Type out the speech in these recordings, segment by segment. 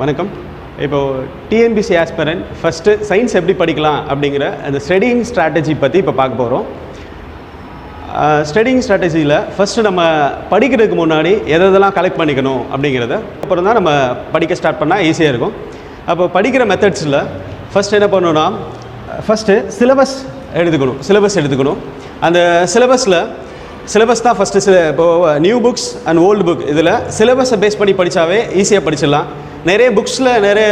வணக்கம். இப்போ TNPSC ஆஸ்பரன் first science எப்படி படிக்கலாம் அப்படிங்கிற அந்த ஸ்டடிங் ஸ்ட்ராட்டஜி பற்றி இப்போ பார்க்க போகிறோம் ஸ்டடிங் ஸ்ட்ராட்டஜியில் ஃபஸ்ட்டு நம்ம படிக்கிறதுக்கு முன்னாடி எதெல்லாம் கலெக்ட் பண்ணிக்கணும் அப்படிங்கிறத அப்புறம் தான் நம்ம படிக்க ஸ்டார்ட் பண்ணால் ஈஸியாக இருக்கும். அப்போ படிக்கிற மெத்தட்ஸில் ஃபஸ்ட் என்ன பண்ணணும்னா ஃபஸ்ட்டு சிலபஸ் எடுத்துக்கணும் சிலபஸ் எடுத்துக்கணும். அந்த சிலபஸில் சிலபஸ் தான் ஃபஸ்ட்டு சில இப்போது new books and old book இதில் சிலபஸை பேஸ் பண்ணி படித்தாவே ஈஸியாக படிச்சிடலாம். நிறைய புக்ஸில் நிறைய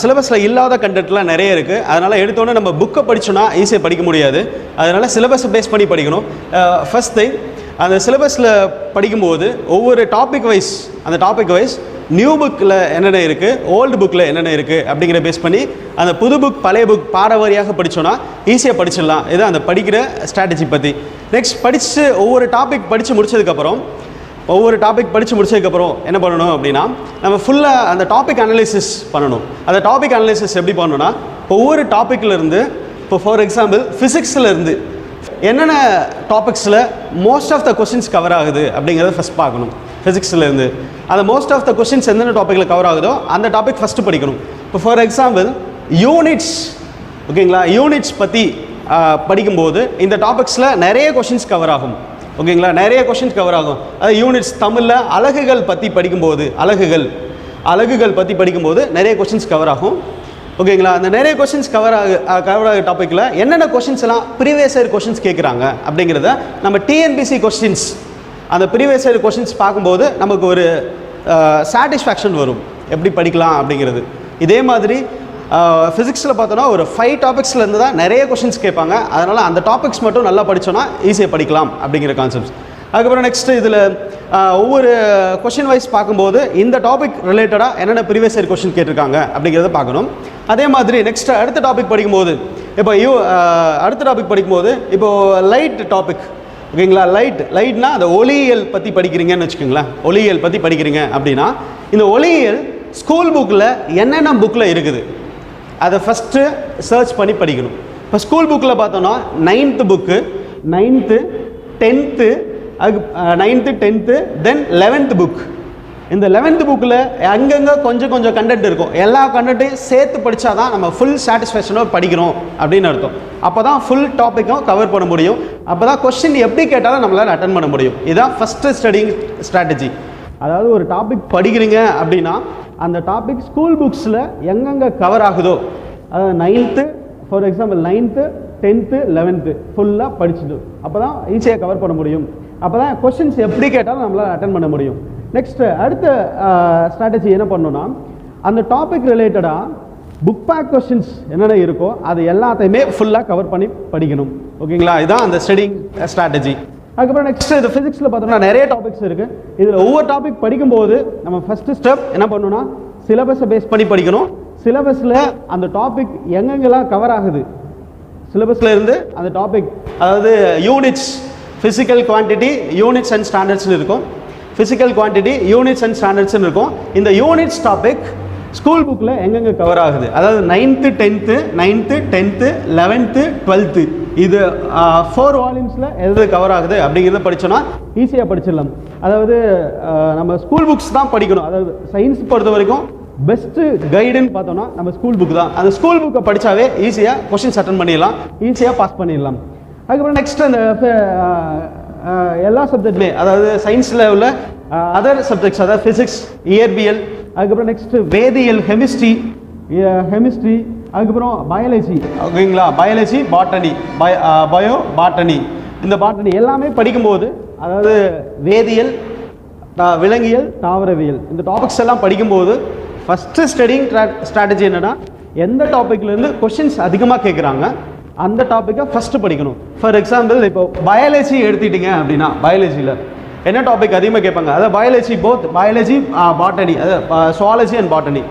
சிலபஸில் இல்லாத கண்டென்ட்லாம் நிறைய இருக்குது அதனால் எடுத்தோன்னே நம்ம புக்கை படித்தோன்னா ஈஸியாக படிக்க முடியாது. அதனால் சிலபஸை பேஸ் பண்ணி படிக்கணும். ஃபஸ்ட் திங் அந்த சிலபஸில் படிக்கும்போது ஒவ்வொரு டாபிக் வைஸ் அந்த டாபிக் வைஸ் நியூ புக்கில் என்னென்ன இருக்குது ஓல்டு புக்கில் என்னென்ன இருக்குது அப்படிங்கிற பேஸ் பண்ணி அந்த புது புக் பழைய புக் பாட வாரியாக படித்தோன்னா ஈஸியாக படிச்சிடலாம். இது அந்த படிக்கிற ஸ்ட்ராட்டஜி பற்றி நெக்ஸ்ட் படித்து ஒவ்வொரு டாபிக் படித்து முடித்ததுக்கப்புறம் ஒவ்வொரு டாபிக் படித்து முடிச்சதுக்கப்புறம் என்ன பண்ணணும் அப்படின்னா நம்ம ஃபுல்லாக அந்த டாபிக் அனலைசிஸ் பண்ணணும். அந்த டாபிக் அனலைசிஸ் எப்படி பண்ணணும்னா ஒவ்வொரு டாப்பிக்லேருந்து இப்போ ஃபார் எக்ஸாம்பிள் ஃபிசிக்ஸ்லேருந்து என்னென்ன டாபிக்ஸில் most of the questions cover ஆகுது அப்படிங்கிறத ஃபஸ்ட் பார்க்கணும். ஃபிசிக்ஸ்லேருந்து அந்த மோஸ்ட் ஆஃப் த கொஷின்ஸ் எந்தெந்த டாப்பிக்கில் கவர் ஆகுதோ அந்த டாபிக் ஃபஸ்ட்டு படிக்கணும். இப்போ ஃபார் எக்ஸாம்பிள் யூனிட்ஸ் ஓகேங்களா யூனிட்ஸ் பற்றி படிக்கும்போது இந்த டாபிக்ஸில் நிறைய கொஷின்ஸ் கவர் ஆகும். ஓகேங்களா? நிறைய கொஷின்ஸ் கவர் ஆகும். அது யூனிட்ஸ் தமிழில் அலகுகள் பற்றி படிக்கும்போது அலகுகள் அலகுகள் பற்றி படிக்கும்போது நிறைய கொஷின்ஸ் கவர் ஆகும். ஓகேங்களா? அந்த நிறைய கொஷின்ஸ் கவர் ஆகு கவர் ஆகிற டாப்பிக்கில் என்னென்ன கொஷின்ஸ் எல்லாம் ப்ரீவியஸ் இயர் கொஷின்ஸ் கேட்குறாங்க அப்படிங்கிறத நம்ம டிஎன்பிசி கொஸ்டின்ஸ் அந்த ப்ரீவியஸ் இயர் கொஷின்ஸ் பார்க்கும்போது நமக்கு ஒரு சாட்டிஸ்ஃபேக்ஷன் வரும். எப்படி படிக்கலாம் அப்படிங்கிறது. இதே மாதிரி ஃபிசிக்ஸில் பார்த்தோன்னா ஒரு ஃபைவ் டாபிக்ஸ்லேருந்து தான் நிறைய கொஷின்ஸ் கேட்பாங்க. அதனால் அந்த டாபிக்ஸ் மட்டும் நல்லா படித்தோன்னா ஈஸியாக படிக்கலாம் அப்படிங்கிற கான்செப்ட்ஸ் அதுக்கப்புறம் நெக்ஸ்ட்டு இதில் ஒவ்வொரு கொஷின் வைஸ் பார்க்கும்போது இந்த டாபிக் ரிலேட்டடாக என்னென்ன ப்ரீவியஸ் இயர் கொஷின் கேட்டிருக்காங்க அப்படிங்கிறத பார்க்கணும். அதே மாதிரி நெக்ஸ்ட் அடுத்த டாபிக் படிக்கும்போது இப்போ யூ அடுத்த டாபிக் படிக்கும்போது இப்போது லைட் டாபிக் ஓகேங்களா? லைட் லைட்னா அந்த ஒளியியல் பற்றி படிக்கிறீங்கன்னு வச்சுக்கோங்களேன். ஒளியியல் பற்றி படிக்கிறீங்க அப்படின்னா இந்த ஒளியியல் ஸ்கூல் புக்கில் என்னென்ன புக்கில் இருக்குது? அதை ஃபஸ்ட்டு சர்ச் பண்ணி படிக்கணும். இப்போ ஸ்கூல் புக்கில் பார்த்தோன்னா நைன்த்து புக்கு நைன்த்து டென்த்து அது ninth tenth then eleventh book இந்த லெவன்த்து புக்கில் அங்கங்கே கொஞ்சம் கொஞ்சம் கண்டென்ட் இருக்கும். எல்லா கண்டென்ட்டையும் சேர்த்து படித்தா தான் நம்ம ஃபுல் சாட்டிஸ்ஃபேக்ஷனோட படிக்கிறோம் அப்படின்னு அர்த்தம். அப்போ தான் ஃபுல் டாப்பிக்கும் கவர் பண்ண முடியும். அப்போ தான் கொஸ்டின் எப்படி கேட்டாலும் நம்மளால் அட்டன் பண்ண முடியும். இதுதான் ஃபஸ்ட்டு ஸ்டடிங் ஸ்ட்ராட்டஜி அதாவது ஒரு டாபிக் படிக்கிறீங்க அப்படின்னா அந்த டாபிக் ஸ்கூல் புக்ஸில் எங்கெங்கே கவர் ஆகுதோ அதாவது ninth for example ninth tenth eleventh ஃபுல்லாக படிச்சுட்டு அப்போ தான் ஈஸியாக கவர் பண்ண முடியும். அப்போ தான் கொஷின்ஸ் எப்படி கேட்டாலும் நம்மளால் அட்டன் பண்ண முடியும். நெக்ஸ்ட்டு அடுத்த ஸ்ட்ராட்டஜி என்ன பண்ணணும்னா அந்த டாபிக் ரிலேட்டடாக புக் பேக் கொஷின்ஸ் என்னென்ன இருக்கோ அது எல்லாத்தையுமே ஃபுல்லாக கவர் பண்ணி படிக்கணும். ஓகேங்களா இதுதான் அந்த ஸ்டடிங் ஸ்ட்ராட்டஜி அதுக்கப்புறம் நெக்ஸ்ட் இது ஃபிசிக்ஸில் பார்த்தோம்னா நிறைய டாபிக்ஸ் இருக்குது இதில் ஒவ்வொரு டாபிக் படிக்கும்போது நம்ம ஃபஸ்ட்டு ஸ்டெப் என்ன பண்ணணும்னா சிலபஸை பேஸ் பண்ணி படிக்கணும். சிலபஸில் அந்த டாபிக் எங்கெங்கெல்லாம் கவர் ஆகுது? சிலபஸில் இருந்து அந்த டாபிக் அதாவது units physical quantity units and ஸ்டாண்டர்ட்ஸ்னு இருக்கும். ஃபிசிக்கல் குவான்டிட்டி யூனிட்ஸ் அண்ட் ஸ்டாண்டர்ட்ஸ்னு இருக்கும். இந்த யூனிட்ஸ் டாபிக் ஸ்கூல் புக்கில் எங்கெங்கே கவர் ஆகுது? அதாவது ninth tenth ninth tenth eleventh twelfth இது ஃபோர் வால்யூம்ஸில் எது கவர் ஆகுது அப்படிங்கிறத படித்தோன்னா ஈஸியாக படிச்சிடலாம். அதாவது நம்ம ஸ்கூல் புக்ஸ் தான் படிக்கணும். அதாவது சயின்ஸ் பொறுத்த வரைக்கும் பெஸ்ட்டு கைடுன்னு பார்த்தோம்னா நம்ம ஸ்கூல் புக் தான். அந்த ஸ்கூல் புக்கை படித்தாவே ஈஸியாக கொஷின்ஸ் அட்டன் பண்ணிடலாம். ஈஸியாக பாஸ் பண்ணிடலாம். அதுக்கப்புறம் நெக்ஸ்ட் அந்த எல்லா சப்ஜெக்ட்லேயும் அதாவது சயின்ஸில் உள்ள அதர் சப்ஜெக்ட்ஸ் அதாவது ஃபிசிக்ஸ் இயற்பியல் அதுக்கப்புறம் நெக்ஸ்ட்டு வேதியியல் கெமிஸ்ட்ரி கெமிஸ்ட்ரி அதுக்கப்புறம் பயாலஜி ஓகேங்களா? பயாலஜி பாட்டனி பய பயோ பாட்டனி இந்த பாட்டனி எல்லாமே படிக்கும்போது அதாவது வேதியியல் விலங்கியல் தாவரவியல் இந்த டாபிக்ஸ் எல்லாம் படிக்கும்போது ஃபஸ்ட்டு ஸ்டடிங் ஸ்ட்ராட்டஜி என்னென்னா எந்த டாப்பிக்லேருந்து கொஷின்ஸ் அதிகமாக கேட்குறாங்க அந்த டாப்பிக்கை ஃபஸ்ட்டு படிக்கணும். ஃபார் எக்ஸாம்பிள் இப்போ பயாலஜி எடுத்துக்கிட்டிங்க அப்படின்னா பயாலஜியில் என்ன டாபிக் அதிகமாக கேட்பாங்க? அதாவது பயாலஜி போத் பயாலஜி பாட்டனி அதாவது zoology and botany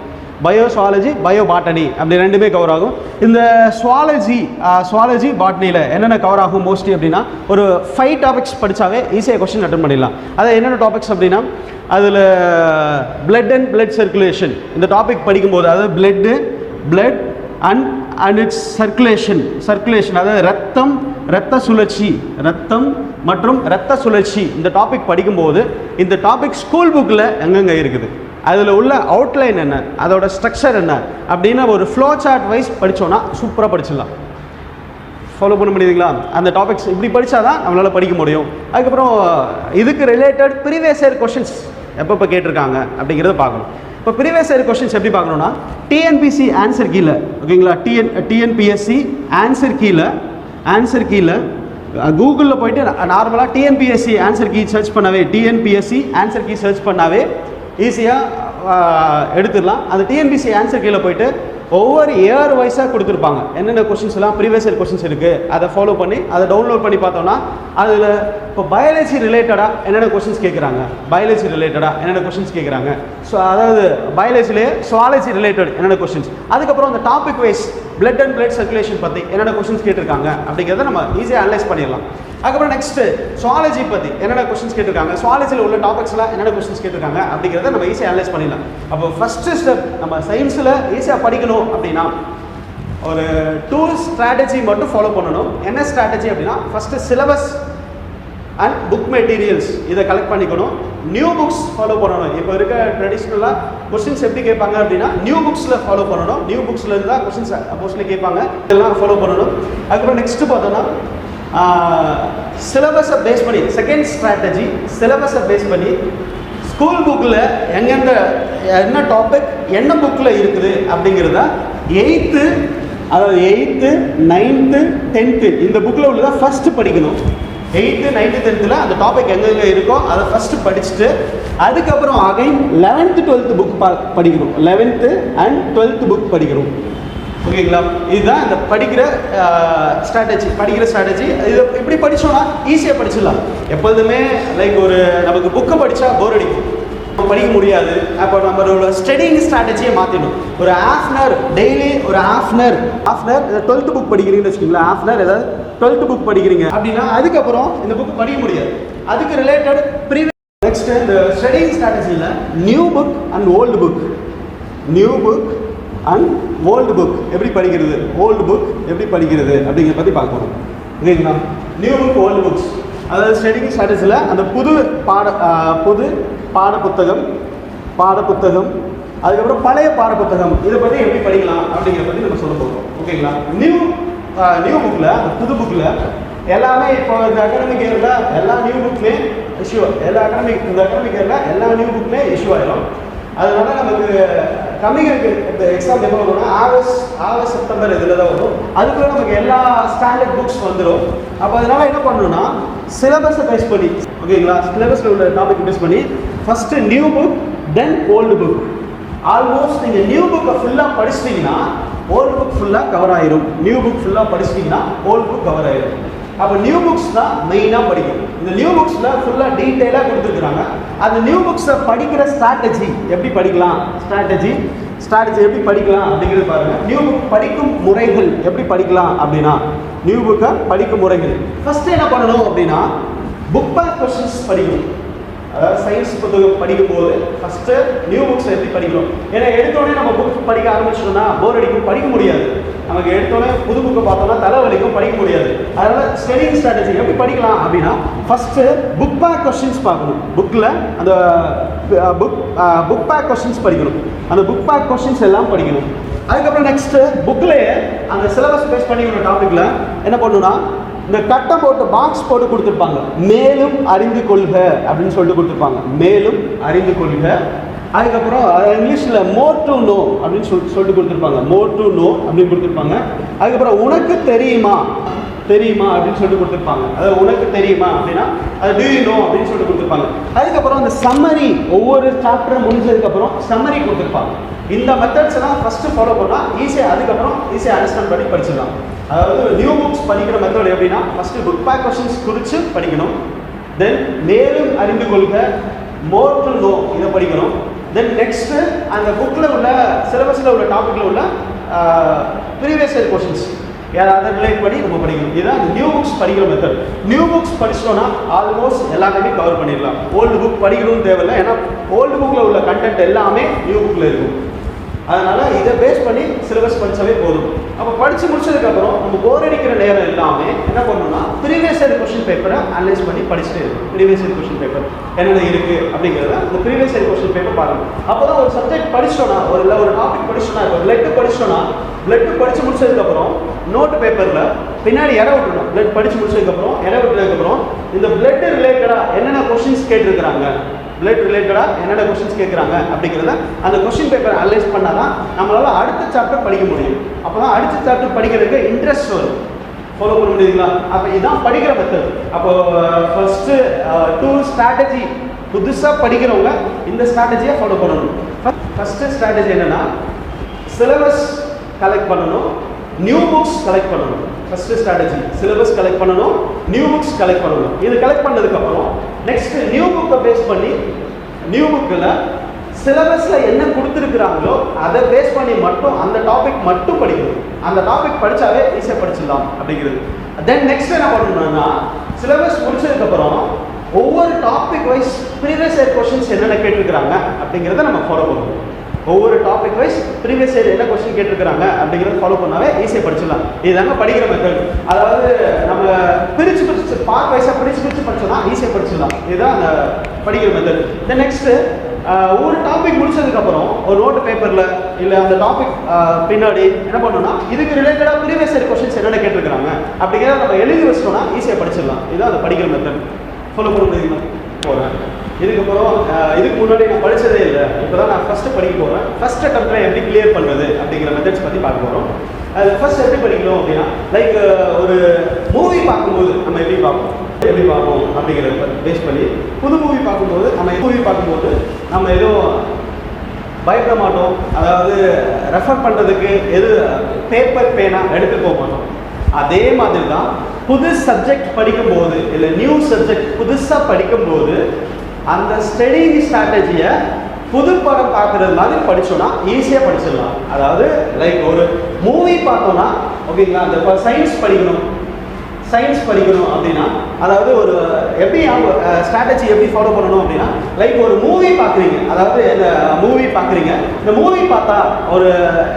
bio zoology bio botany அப்படி ரெண்டுமே கவர் ஆகும். இந்த சுவாலஜி சுவாலஜி பாட்னியில் என்னென்ன கவர் ஆகும் மோஸ்ட்லி அப்படின்னா ஒரு ஃபைவ் டாபிக்ஸ் படித்தாவே ஈஸியாக கொஸ்டின் அட்டன் பண்ணிடலாம். அது என்னென்ன டாபிக்ஸ் அப்படின்னா அதில் பிளட் அண்ட் பிளட் சர்க்குலேஷன் இந்த டாபிக் படிக்கும்போது அதாவது blood blood and and its circulation circulation அதாவது ரத்தம் ரத்த சுழற்சி ரத்தம் மற்றும் ரத்த சுழற்சி. இந்த டாபிக் படிக்கும்போது இந்த டாபிக் ஸ்கூல் புக்கில் எங்கெங்கே இருக்குது? அதில் உள்ள அவுட்லைன் என்ன? அதோட ஸ்ட்ரக்சர் என்ன? அப்படின்னு ஒரு ஃப்ளோ சார்ட் வைஸ் படித்தோன்னா சூப்பராக படிச்சிடலாம். ஃபாலோ பண்ண முடியுதுங்களா? அந்த டாபிக்ஸ் இப்படி படித்தா தான் நம்மளால் படிக்க முடியும். அதுக்கப்புறம் இதுக்கு ரிலேட்டட் ப்ரீவியஸ் இயர் கொஷின்ஸ் எப்பப்போ கேட்டிருக்காங்க அப்படிங்கிறத பார்க்கணும். இப்போ ப்ரீவியஸ் இயர் கொஸ்டின்ஸ் எப்படி பார்க்கணும்னா டிஎன்பிசி ஆன்சர் கீழே ஓகேங்களா டிஎன் டிஎன்பிஎஸ்சி ஆன்சர் கீழே ஆன்சர் கீழே கூகுளில் போயிட்டு நார்மலாக டிஎன்பிஎஸ்சி ஆன்சர் கீ சர்ச் பண்ணாவே டிஎன்பிஎஸ்சி ஆன்சர் கீ சர்ச் பண்ணாவே ஈஸியாக எடுத்துடலாம். அந்த டிஎன்பிசி ஆன்சர் கீழே போயிட்டு ஒவ்வொரு இயர் வைஸாக கொடுத்துருப்பாங்க. என்னென்ன கொஷின்ஸ் எல்லாம் ப்ரீவியஸ் இயர் கொஷின்ஸ் இருக்குது அதை ஃபாலோ பண்ணி அதை டவுன்லோட் பண்ணி பார்த்தோம்னா அதில் இப்போ பயாலஜி ரிலேட்டடாக என்னென்ன கொஷின்ஸ் கேட்குறாங்க பயாலஜி ரிலேட்டடாக என்னென்ன கொஷின்ஸ் கேட்குறாங்க ஸோ அதாவது பயாலஜிலே சுவாலஜி ரிலேட்டட் என்னென்ன கொஷின்ஸ் அதுக்கப்புறம் அந்த topic wise blood and blood circulation பற்றி என்னென்ன கொஷின்ஸ் கேட்டிருக்காங்க? அப்படிங்கிறத நம்ம ஈஸியாக அனலைஸ் பண்ணிடலாம். அதுக்கப்புறம் நெக்ஸ்ட்டு சுவாலஜி பற்றி என்னென்ன கொஷின்ஸ் கேட்டிருக்காங்க? சுவாலஜியில் உள்ள டாபிக்ஸ்லாம் என்னென்ன கொஸ்டின்ஸ் கேட்டிருக்காங்க? அப்படிங்கிறத நம்ம ஈஸியாக அனலைஸ் பண்ணிடலாம். அப்போ ஃபஸ்ட்டு ஸ்டெப் நம்ம சயின்ஸில் ஈஸியாக படிக்கணும் அப்படின்னா ஒரு டூ ஸ்ட்ராட்டஜி மட்டும் ஃபாலோ பண்ணணும். என்ன ஸ்ட்ராட்டஜி அப்படின்னா first syllabus and book materials இதை கலெக்ட் பண்ணிக்கணும். நியூ புக்ஸ் ஃபாலோ பண்ணணும். இப்போ இருக்க ட்ரெடிஷ்னலாக கொஸ்டின்ஸ் எப்படி கேட்பாங்க அப்படின்னா நியூ புக்ஸில் ஃபாலோ பண்ணணும். நியூ புக்ஸ்லேருந்து தான் கொஸ்டின்ஸ் மோஸ்ட்லி கேட்பாங்க. இதெல்லாம் ஃபாலோ பண்ணணும். அதுக்கப்புறம் நெக்ஸ்ட்டு பார்த்தோன்னா சிலபஸை பேஸ் பண்ணி செகண்ட் ஸ்ட்ராட்டஜி சிலபஸை பேஸ் பண்ணி ஸ்கூல் புக்கில் எங்கெந்த என்ன டாபிக் என்ன புக்கில் இருக்குது அப்படிங்கிறத எயித்து அதாவது எயித்து நைன்த்து டென்த்து இந்த புக்கில் உள்ளதை ஃபஸ்ட்டு படிக்கணும். எயித்து நைன்த்து டென்த்தில் அந்த டாபிக் எங்கெங்கே இருக்கோ அதை ஃபஸ்ட்டு படிச்சுட்டு அதுக்கப்புறம் அகைன் லெவன்த்து டுவெல்த்து புக் பா படிக்கிறோம் லெவன்த்து அண்ட் டுவெல்த்து புக் படிக்கிறோம் ஓகேங்களா இதுதான் இந்த படிக்கிற ஸ்ட்ராட்டஜி படிக்கிற ஸ்ட்ராட்டஜி இது இப்படி படித்தோம்னா ஈஸியாக படிச்சிடலாம். எப்பொழுதுமே லைக் ஒரு நமக்கு புக்கை படித்தா போர் அடிக்கும். படிக்க முடியாது. அப்போ நம்மளோட ஸ்டடிங் ஸ்ட்ராட்டஜியை மாற்றிடும் ஒரு ஹாஃப் அன் ஹவர் டெய்லி ஒரு half an hour half an hour twelfth book படிக்கிறீங்கன்னு வச்சுக்கோங்களேன் ஹாஃப் அன் ஹவர் ஏதாவது டுவெல்த்து புக் படிக்கிறீங்க. அப்படின்னா அதுக்கப்புறம் இந்த புக் படிக்க முடியாது. அதுக்கு ரிலேட்டட் ப்ரீவியஸ் நெக்ஸ்ட் இந்த studying ஸ்ட்ராட்டஜியில் new book and old book new book and old book எப்படி படிக்கிறது? ஓல்டு புக் எப்படி படிக்கிறது? அப்படிங்கிறத பற்றி பார்க்க போகிறோம் ஓகேங்களா நியூ புக் ஓல்டு புக்ஸ் அதாவது ஸ்டடிங் ஸ்டாட்டஸில் அந்த புது பாட புது பாட புத்தகம் பாட புத்தகம் அதுக்கப்புறம் பழைய பாட புத்தகம் இதை பற்றி எப்படி படிக்கலாம் அப்படிங்கிறத பற்றி நம்ம சொல்ல போகிறோம் ஓகேங்களா நியூ நியூ புக்கில் அந்த புது புக்கில் எல்லாமே இப்போ இந்த அகாடமிக் இயரில் எல்லா நியூ புக்லேயும் இஷ்யூ எல்லா அகாடமிக் இந்த அகாடமிக் இயரில் எல்லா நியூ புக்லேயும் இஷ்யூ ஆயிடும் அதனால நமக்கு கம்மிங் இந்த எக்ஸாம் எப்போ வரும்னா ஆகஸ்ட் ஆகஸ்ட் செப்டம்பர் இதில் தான் வரும். அதுக்குள்ளே நமக்கு எல்லா ஸ்டாண்டர்ட் புக்ஸ் வந்துடும் அப்போ அதனால என்ன பண்ணணும்னா சிலபஸை பேஸ் பண்ணி ஓகேங்களா சிலபஸில் உள்ள டாபிக் பேஸ் பண்ணி first new book then old book almost நீங்கள் நியூ புக்கை ஃபுல்லாக படிச்சிட்டிங்கன்னா ஓல்டு புக் ஃபுல்லாக கவர் ஆயிரும். நியூ புக் ஃபுல்லாக படிச்சிட்டிங்கன்னா ஓல்டு புக் கவர் ஆயிரும். அப்போ நியூ புக்ஸ் தான் மெயினாக படிக்கணும். இந்த நியூ புக்ஸில் ஃபுல்லாக டீட்டெயிலாக கொடுத்துருக்குறாங்க. அந்த நியூ புக்ஸை படிக்கிற ஸ்ட்ராட்டஜி எப்படி படிக்கலாம்? ஸ்ட்ராட்டஜி ஸ்ட்ராட்டஜி எப்படி படிக்கலாம் அப்படிங்கிறது பாருங்கள் நியூ புக் படிக்கும் முறைகள் எப்படி படிக்கலாம் அப்படின்னா நியூ புக்கை படிக்கும் முறைகள். ஃபஸ்ட்டு என்ன பண்ணணும் அப்படின்னா புக் பேக் கொஸ்டின்ஸ் படிக்கணும். அதாவது சயின்ஸ் புத்தகம் படிக்கும்போது ஃபஸ்ட்டு நியூ புக்ஸ் எப்படி படிக்கணும்? ஏன்னா எடுத்தோடனே நம்ம புக் படிக்க ஆரம்பிச்சிட்டோம்னா போர் அடிக்கும் படிக்க முடியாது. நமக்கு எடுத்தோடனே புது புக்கை பார்த்தோம்னா தலைவலிக்கும் படிக்க முடியாது. அதனால் ஸ்டடிங் ஸ்ட்ராட்டஜி எப்படி படிக்கலாம் அப்படின்னா ஃபஸ்ட்டு புக் பேக் கொஸ்டின்ஸ் பார்க்கணும். புக்கில் அந்த புக் புக் பேக் கொஸ்டின்ஸ் படிக்கணும். அந்த புக் பேக் கொஸ்டின்ஸ் எல்லாம் படிக்கணும். அதுக்கப்புறம் நெக்ஸ்ட்டு புக்லேயே அந்த சிலபஸ் பேஸ் பண்ணி ஒரு டாப்பிக்கில் என்ன பண்ணுன்னா இந்த கட்டம் போட்டு பாக்ஸ் போட்டு கொடுத்துருப்பாங்க. மேலும் அறிந்து கொள்க அப்படின்னு சொல்லிட்டு கொடுத்துருப்பாங்க. மேலும் அறிந்து கொள்க அதுக்கப்புறம் இங்கிலீஷில் மோர் டு நோ அப்படின்னு சொல்லி சொல்லிட்டு கொடுத்துருப்பாங்க. மோர் டு நோ அப்படின்னு கொடுத்துருப்பாங்க. அதுக்கப்புறம் உனக்கு தெரியுமா? தெரியுமா? அப்படின்னு சொல்லிட்டு கொடுத்துருப்பாங்க. அதாவது உனக்கு தெரியுமா? அப்படின்னா அது டூ நோ அப்படின்னு சொல்லிட்டு கொடுத்துருப்பாங்க. அதுக்கப்புறம் அந்த சம்மரி ஒவ்வொரு சாப்டர் முடிஞ்சதுக்கப்புறம் சம்மரி கொடுத்துருப்பாங்க. இந்த மெத்தட்ஸ் எல்லாம் ஃபஸ்ட்டு ஃபாலோ பண்ணால் ஈஸியாக அதுக்கப்புறம் ஈஸியாக அண்டர்ஸ்டாண்ட் பண்ணி படிச்சிடலாம். அதாவது நியூ புக்ஸ் படிக்கிற மெத்தட் எப்படின்னா ஃபஸ்ட்டு புக் பேக் கொஸ்டின்ஸ் குறித்து படிக்கணும். தென் மேலும் அறிந்து கொள்க. மோர் டு நோ இதை படிக்கணும். தென் நெக்ஸ்ட்டு அந்த புக்கில் உள்ள சிலபஸில் உள்ள டாப்பிக்கில் உள்ள ப்ரீவியஸ் இயர் கொஷின்ஸ் ஏதாவது ரிலேட் பண்ணி நம்ம படிக்கணும். இதுதான் நியூ புக்ஸ் படிக்கிற மெத்தட் நியூ புக்ஸ் படிச்சிட்டோம்னா ஆல்மோஸ்ட் எல்லாத்தையுமே கவர் பண்ணிடலாம். ஓல்டு புக் படிக்கணும்னு தேவையில்லை ஏன்னா ஓல்டு புக்கில் உள்ள கண்டென்ட் எல்லாமே நியூ புக்கில் இருக்கும். அதனால் இதை பேஸ் பண்ணி சிலபஸ் படித்தாவே போதும். அப்போ படித்து முடிச்சதுக்கப்புறம் நம்ம போர் அடிக்கிற நேரம் எல்லாமே என்ன பண்ணணும்னா ப்ரீவியஸ் இயர் கொஸ்டின் பேப்பரை அனலைஸ் பண்ணி படிச்சுட்டு இருக்கும் ப்ரீவியஸ் இயர் கொஸ்டின் பேப்பர் என்னென்ன இருக்குது அப்படிங்கிறத அந்த ப்ரீவியஸ் இயர் கொஸ்டின் பேப்பர் பாருங்கள் அப்போ தான் ஒரு சப்ஜெக்ட் படிச்சிட்டோன்னா ஒரு இல்லை ஒரு டாபிக் படிச்சோன்னா இப்போ பிளட் படிச்சோன்னா பிளட் படித்து முடிச்சதுக்கப்புறம் நோட்டு பேப்பரில் பின்னாடி இட விட்டுணும் பிளட் படித்து முடிச்சதுக்கப்புறம் இட விட்டதுக்கப்புறம் இந்த பிளட் ரிலேட்டடாக என்னென்ன கொஸ்டின்ஸ் கேட்டிருக்கிறாங்க? ரிலேட் ரிலேட்டடாக என்னென்ன கொஸ்டின்ஸ் கேட்குறாங்க அப்படிங்கிறத அந்த கொஸ்டின் பேப்பர் அனலைஸ் பண்ணால் தான் நம்மளால் அடுத்த சாப்டர் படிக்க முடியும். அப்போ தான் அடுத்த சாப்டர் படிக்கிறதுக்கு இன்ட்ரெஸ்ட் வரும். ஃபாலோ பண்ண முடியுங்களா அப்போ இதுதான் படிக்கிற மெத்தட் அப்போ ஃபஸ்ட்டு டூ ஸ்ட்ராட்டஜி புதுசாக படிக்கிறவங்க இந்த ஸ்ட்ராட்டஜியை ஃபாலோ பண்ணணும். ஃபஸ்ட்டு ஸ்ட்ராட்டஜி என்னென்னா சிலபஸ் கலெக்ட் பண்ணணும் நியூ புக்ஸ் கலெக்ட் பண்ணணும். ஃபஸ்ட்டு ஸ்ட்ராட்டஜி சிலபஸ் கலெக்ட் பண்ணணும் நியூ புக்ஸ் கலெக்ட் பண்ணணும். இது கலெக்ட் பண்ணதுக்கப்புறம் நெக்ஸ்ட் நியூ புக்கை பேஸ் பண்ணி நியூ புக்கில் சிலபஸில் என்ன கொடுத்துருக்குறாங்களோ அதை பேஸ் பண்ணி மட்டும் அந்த டாபிக் மட்டும் படிக்கணும். அந்த டாபிக் படித்தாவே ஈஸியாக படிச்சிடலாம் அப்படிங்கிறது. தென் நெக்ஸ்ட் என்ன பண்ணணும்னா சிலபஸ் முடிச்சதுக்கப்புறம் ஒவ்வொரு topic wise previous year questions என்னென்ன கேட்டிருக்கிறாங்க அப்படிங்கிறத நம்ம ஃபாலோ பண்ணுவோம் ஒவ்வொரு டாபிக் வைஸ் ப்ரீவியஸ் இயர் என்ன கொஸ்டின் கேட்டிருக்கிறாங்க அப்படிங்கிறத ஃபாலோ பண்ணாவே ஈஸியாக படிச்சிடலாம். இதுதாங்க படிக்கிற மெத்தட் அதாவது நம்ம பிரித்து பிரித்து பார்ட் வைஸாக பிரித்து பிரித்து படிச்சோம்னா ஈஸியாக படிச்சிடலாம். இதுதான் அந்த படிக்கிற மெத்தட் இந்த நெக்ஸ்ட்டு ஒரு டாபிக் முடிச்சதுக்கப்புறம் ஒரு நோட்டு பேப்பரில் இல்லை அந்த டாபிக் பின்னாடி என்ன பண்ணணும்னா இதுக்கு ரிலேட்டடாக ப்ரீவியஸ் இயர் கொஸ்டின்ஸ் என்னென்ன கேட்டிருக்கிறாங்க அப்படிங்கிறத நம்ம எழுதி வச்சிட்டோம்னா ஈஸியாக படிச்சிடலாம். இதுதான் அந்த படிக்கிற மெத்தட் ஃபாலோ பண்ண முடியுமா? போகிறேன் இதுக்கப்புறம் இதுக்கு முன்னாடி நான் படிச்சதே இல்லை. இப்போ தான் நான் ஃபஸ்ட்டு படிக்க போகிறேன் ஃபஸ்ட் அட்டம்ப்டில் எப்படி கிளியர் பண்ணுறது அப்படிங்கிற மெத்தட்ஸ் பற்றி பார்க்க போகிறோம் அது ஃபர்ஸ்ட் எப்படி படிக்கணும் அப்படின்னா லைக் ஒரு மூவி பார்க்கும்போது நம்ம எப்படி பார்ப்போம்? எப்படி பார்ப்போம் அப்படிங்கிறத பேஸ் பண்ணி புது மூவி பார்க்கும்போது நம்ம மூவி பார்க்கும்போது நம்ம எதுவும் பயப்பட மாட்டோம். அதாவது ரெஃபர் பண்ணுறதுக்கு எது பேப்பர் பேனா எடுத்து போக மாட்டோம். அதே மாதிரி தான் புது சப்ஜெக்ட் படிக்கும்போது இல்லை நியூ சப்ஜெக்ட் புதுசாக படிக்கும்போது அந்த ஸ்டடிங் ஸ்ட்ராட்டஜியை புது படம் பார்க்குறது மாதிரி படித்தோன்னா ஈஸியாக படிச்சிடலாம். அதாவது லைக் ஒரு மூவி பார்த்தோன்னா ஓகேங்களா அந்த இப்போ சயின்ஸ் படிக்கணும். சயின்ஸ் படிக்கணும் அப்படின்னா அதாவது ஒரு எப்படி ஸ்ட்ராட்டஜி எப்படி ஃபாலோ பண்ணணும் அப்படின்னா லைக் ஒரு மூவி பார்க்குறீங்க. அதாவது இந்த மூவி பார்க்குறீங்க. இந்த மூவி பார்த்தா ஒரு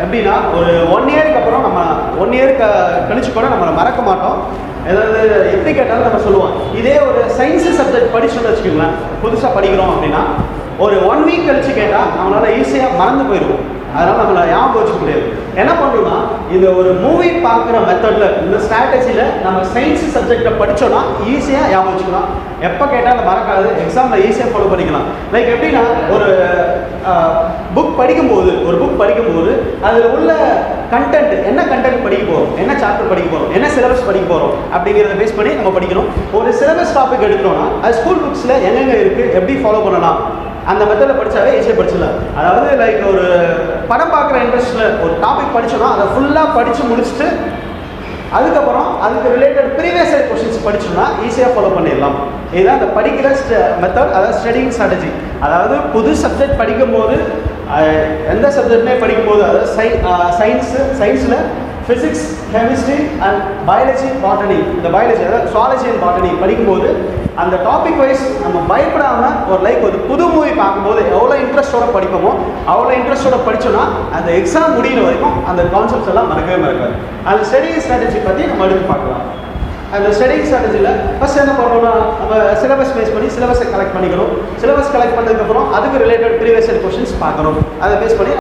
எப்படின்னா ஒரு ஒன் இயருக்கு அப்புறம் நம்ம ஒன் இயருக்கு கழிச்சு கூட நம்மளை மறக்க மாட்டோம். ஏதாவது எப்படி கேட்டாலும் நம்ம சொல்லுவோம். இதே ஒரு சயின்ஸு சப்ஜெக்ட் படிச்சோம்னு வச்சுக்கோங்களேன் புதுசாக படிக்கிறோம் அப்படின்னா ஒரு ஒன் வீக் கழிச்சு கேட்டால் அவனால் ஈஸியாக மறந்து போயிடுவோம் அதனால் நம்மளை ஞாபகம் வச்சுக்க முடியாது. என்ன பண்ணணும்னா இந்த ஒரு மூவி பார்க்குற மெத்தடில் இந்த ஸ்ட்ராட்டஜியில் நம்ம சயின்ஸ் சப்ஜெக்டை படித்தோம்னா ஈஸியாக ஞாபகம் வச்சுக்கலாம். எப்போ கேட்டாலும் மறக்காது. எக்ஸாமில் ஈஸியாக ஃபாலோ பண்ணிக்கலாம். லைக் எப்படின்னா ஒரு புக் படிக்கும்போது ஒரு புக் படிக்கும்போது அதில் உள்ள கண்டென்ட் என்ன கண்டென்ட் படிக்க போகிறோம் என்ன சாப்டர் படிக்க போகிறோம் என்ன சிலபஸ் படிக்க போகிறோம் அப்படிங்கிறத பேஸ் பண்ணி நம்ம படிக்கணும். ஒரு சிலபஸ் டாபிக் எடுக்கிறோம்னா அது ஸ்கூல் புக்ஸில் எங்கெங்கே இருக்குது எப்படி ஃபாலோ பண்ணலாம்? அந்த மெத்தடில் படித்தாவே ஈஸியாக படிச்சிடலாம். அதாவது லைக் ஒரு படம் பார்க்குற இன்ட்ரெஸ்ட்டில் ஒரு டாபிக் படித்தோம்னா அதை ஃபுல்லாக படித்து முடிச்சுட்டு அதுக்கப்புறம் அதுக்கு ரிலேட்டட் ப்ரீவியஸ் இயர் கொஸ்டின்ஸ் படிச்சோம்னா ஈஸியாக ஃபாலோ பண்ணிடலாம். இதுதான் அந்த படிக்கிற மெத்தட் அதாவது ஸ்டடிங் ஸ்ட்ராட்டஜி அதாவது புது சப்ஜெக்ட் படிக்கும்போது அஹ், எந்த சப்ஜெக்ட்மே படிக்கும்போது அதாவது சை சயின்ஸு சயின்ஸில் physics chemistry and biology botany இந்த பயாலஜி அதாவது சுவாலஜி அண்ட் பாட்டனி படிக்கும்போது அந்த டாபிக் வைஸ் நம்ம பயப்படாமல் ஒரு லைக் ஒரு புது மூவி பார்க்கும்போது எவ்வளோ இன்ட்ரெஸ்ட்டோட படிப்போமோ அவ்வளோ இன்ட்ரெஸ்ட்டோட படித்தோன்னா அந்த எக்ஸாம் முடியிற வரைக்கும் அந்த கான்செப்ட்ஸ் எல்லாம் மறக்கவே மறக்காது. அந்த ஸ்டடிங் ஸ்ட்ராட்டஜி பற்றி நம்ம எடுத்து பார்க்கலாம். அந்த ஸ்டடிங் ஸ்ட்ராட்டஜியில் ஃபஸ்ட் என்ன பண்ணணும்னா நம்ம சிலபஸ் பேஸ் பண்ணி சிலபஸை கலெக்ட் பண்ணிக்கணும். சிலபஸ் கலெக்ட் பண்ணதுக்கப்புறம் அதுக்கு ரிலேட்டட் ப்ரீவியஸ் கொஷின்ஸ் பார்க்கணும். அதை பேஸ் பண்ணி